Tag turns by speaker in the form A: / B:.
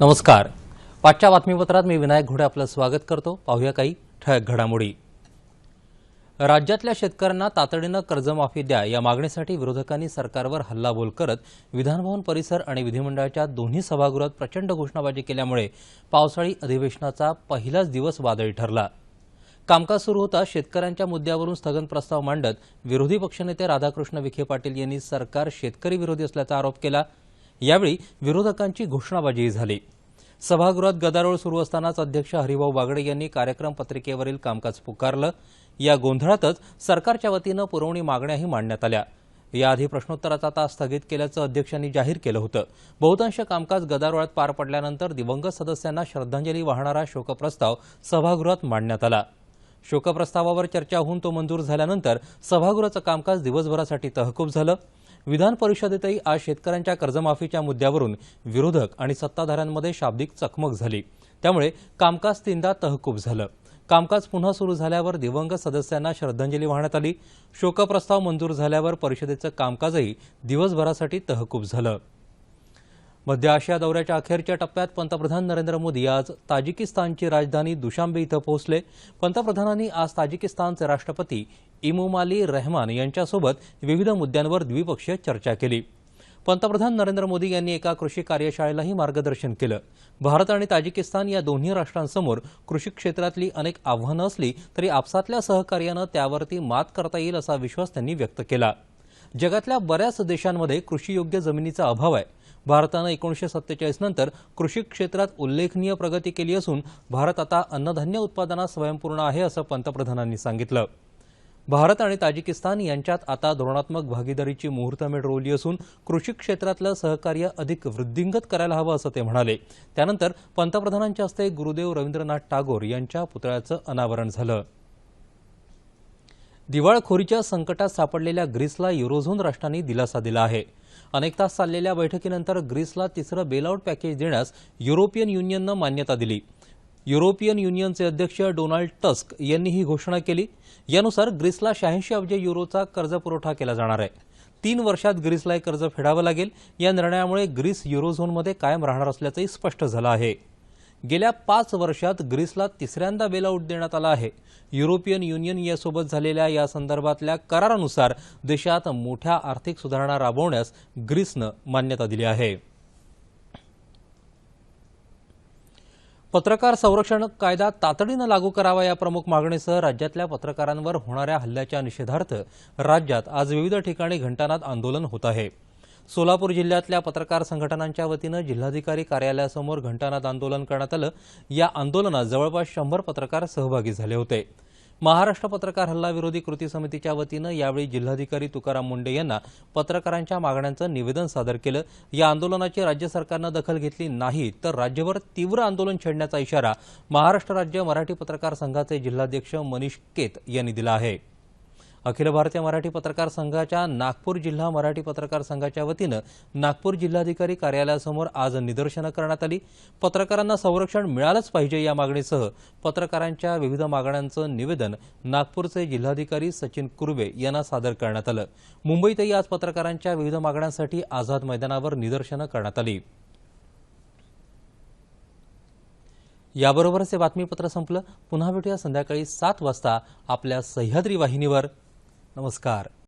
A: नमस्कार. पाचच्या बातमीपत्रात मी विनायक घोडे आपलं स्वागत करतो. पाहूया काही ठळक घडामोडी. राज्यातल्या शेतकऱ्यांना तातडीनं कर्जमाफी द्या या मागणीसाठी विरोधकांनी सरकारवर हल्लाबोल करत विधानभवन परिसर आणि विधिमंडळाच्या दोन्ही सभागृहात प्रचंड घोषणाबाजी केल्यामुळे पावसाळी अधिवेशनाचा पहिलाच दिवस वादळी ठरला. कामकाज सुरू होता शेतकऱ्यांच्या मुद्द्यावरून स्थगन प्रस्ताव मांडत विरोधी पक्षनेते राधाकृष्ण विखे पाटील यांनी सरकार शेतकरी विरोधी असल्याचा आरोप केला. यावेळी विरोधकांची घोषणाबाजीही झाली. सभागृहात गदारोळ सुरू असतानाच अध्यक्ष हरिभाऊ बागडे यांनी कार्यक्रम पत्रिकेवरील कामकाज पुकारलं. या गोंधळातच सरकारच्या वतीनं पुरवणी मागण्याही मांडण्यात आल्या. याआधी प्रश्नोत्तराचा तास स्थगित केल्याचं अध्यक्षांनी जाहीर केलं होतं. बहुतांश कामकाज गदारोळात पार पडल्यानंतर दिवंगत सदस्यांना श्रद्धांजली वाहणारा शोकप्रस्ताव सभागृहात मांडण्यात आला. शोकप्रस्तावावर चर्चा होऊन तो मंजूर झाल्यानंतर सभागृहाचं कामकाज दिवसभरासाठी तहकूब झालं. विधान परिषदेतही आज शेतकऱ्यांच्या कर्जमाफीच्या मुद्द्यावरून विरोधक आणि सत्ताधाऱ्यांमध्ये शाब्दिक चकमक झाली. त्यामुळे कामकाज तीनदा तहकूब झालं. कामकाज पुन्हा सुरू झाल्यावर दिवंगत सदस्यांना श्रद्धांजली वाहण्यात आली. शोकप्रस्ताव मंजूर झाल्यावर परिषदेचं कामकाजही दिवसभरासाठी तहकूब झालं. मध्य आशिया दौऱ्याच्या अखेरच्या टप्प्यात पंतप्रधान नरेंद्र मोदी आज ताजिकिस्तानची राजधानी दुशांबे इथं पोहोचले. पंतप्रधानांनी आज ताजिकिस्तानचे राष्ट्रपती इमोमाली रहमान यांच्यासोबत विविध मुद्द्यांवर द्विपक्षीय चर्चा केली. पंतप्रधान नरेंद्र मोदी यांनी एका कृषी कार्यशाळेलाही मार्गदर्शन केलं. भारत आणि ताजिकिस्तान या दोन्ही राष्ट्रांसमोर कृषी क्षेत्रातली अनेक आव्हानं असली तरी आपसातल्या सहकार्यानं त्यावरती मात करता येईल असा विश्वास त्यांनी व्यक्त केला. जगातल्या बऱ्याच देशांमध्ये कृषीयोग्य जमिनीचा अभाव आहे. भारतानं एकोणीसशे सत्तेचाळीस नंतर कृषी क्षेत्रात उल्लेखनीय प्रगती केली असून भारत आता अन्नधान्य उत्पादनात स्वयंपूर्ण आहे असं पंतप्रधानांनी सांगितलं. भारत आणि ताजिकिस्तान यांच्यात आता धोरणात्मक भागीदारीची मुहूर्तमेढ रोवली असून कृषी क्षेत्रातलं सहकार्य अधिक वृद्धिंगत करायला हवं असं ते म्हणाले. त्यानंतर पंतप्रधानांच्या हस्ते गुरुदेव रवींद्रनाथ टागोर यांच्या पुतळ्याचं अनावरण झालं. दिवाळखोरीच्या संकटात सापडलेल्या ग्रीसला युरोझोन राष्ट्रांनी दिलासा दिला आहे. अनेक तास चाललेल्या बैठकीनंतर ग्रीसला तिसरं बेलआउट पॅकेज देण्यास युरोपियन युनियननं मान्यता दिली. युरोपियन युनियनचे अध्यक्ष डोनाल्ड टस्क यांनी ही घोषणा केली. यानुसार ग्रीसला शहाऐंशी अब्ज युरोचा कर्जपुरवठा केला जाणार आहे. तीन वर्षात ग्रीसला हे कर्ज फेडावं लागेल. या निर्णयामुळे ग्रीस युरोझोनमध्ये कायम राहणार असल्याचंही स्पष्ट झालं आहे. गेल्या पाच वर्षात ग्रीसला तिसऱ्यांदा बेलआउट देण्यात आला आहे. युरोपियन युनियन यासोबत झालेल्या या संदर्भातल्या करारानुसार देशात मोठ्या आर्थिक सुधारणा राबवण्यास ग्रीसनं मान्यता दिली आहे. पत्रकार संरक्षण कायदा तातडीनं लागू करावा या प्रमुख मागणीसह राज्यातल्या पत्रकारांवर होणाऱ्या हल्ल्याच्या निषेधार्थ राज्यात आज विविध ठिकाणी घंटानाद आंदोलन होत आहे. सोलापूर जिल्ह्यातल्या पत्रकार संघटनांच्या वतीनं जिल्हाधिकारी कार्यालयासमोर घंटानाद आंदोलन करण्यात आलं. या आंदोलनात जवळपास शंभर पत्रकार सहभागी झाले होते. महाराष्ट्र पत्रकार हल्ला विरोधी कृती समितीच्या वतीनं यावेळी जिल्हाधिकारी तुकाराम मुंडे यांना पत्रकारांच्या मागण्यांचं निवेदन सादर केलं. या आंदोलनाची राज्य सरकारनं दखल घेतली नाही तर राज्यभर तीव्र आंदोलन छेडण्याचा इशारा महाराष्ट्र राज्य मराठी पत्रकार संघाचे जिल्हाध्यक्ष मनीष केत यांनी दिला आहे. अखिल भारतीय मराठी पत्रकार संघाच्या नागपूर जिल्हा मराठी पत्रकार संघाच्या वतीनं नागपूर जिल्हाधिकारी कार्यालयासमोर आज निदर्शनं करण्यात आली. पत्रकारांना संरक्षण मिळालंच पाहिजे या मागणीसह पत्रकारांच्या विविध मागण्यांचं निवेदन नागपूरचे जिल्हाधिकारी सचिन कुर्वे यांना सादर करण्यात आलं. मुंबईतही आज पत्रकारांच्या विविध मागण्यांसाठी आझाद मैदानावर निदर्शनं करण्यात आली. याबरोबरच हे बातमीपत्र संपलं. पुन्हा भेटूया संध्याकाळी सात वाजता आपल्या सह्याद्री वाहिनीवर. नमस्कार.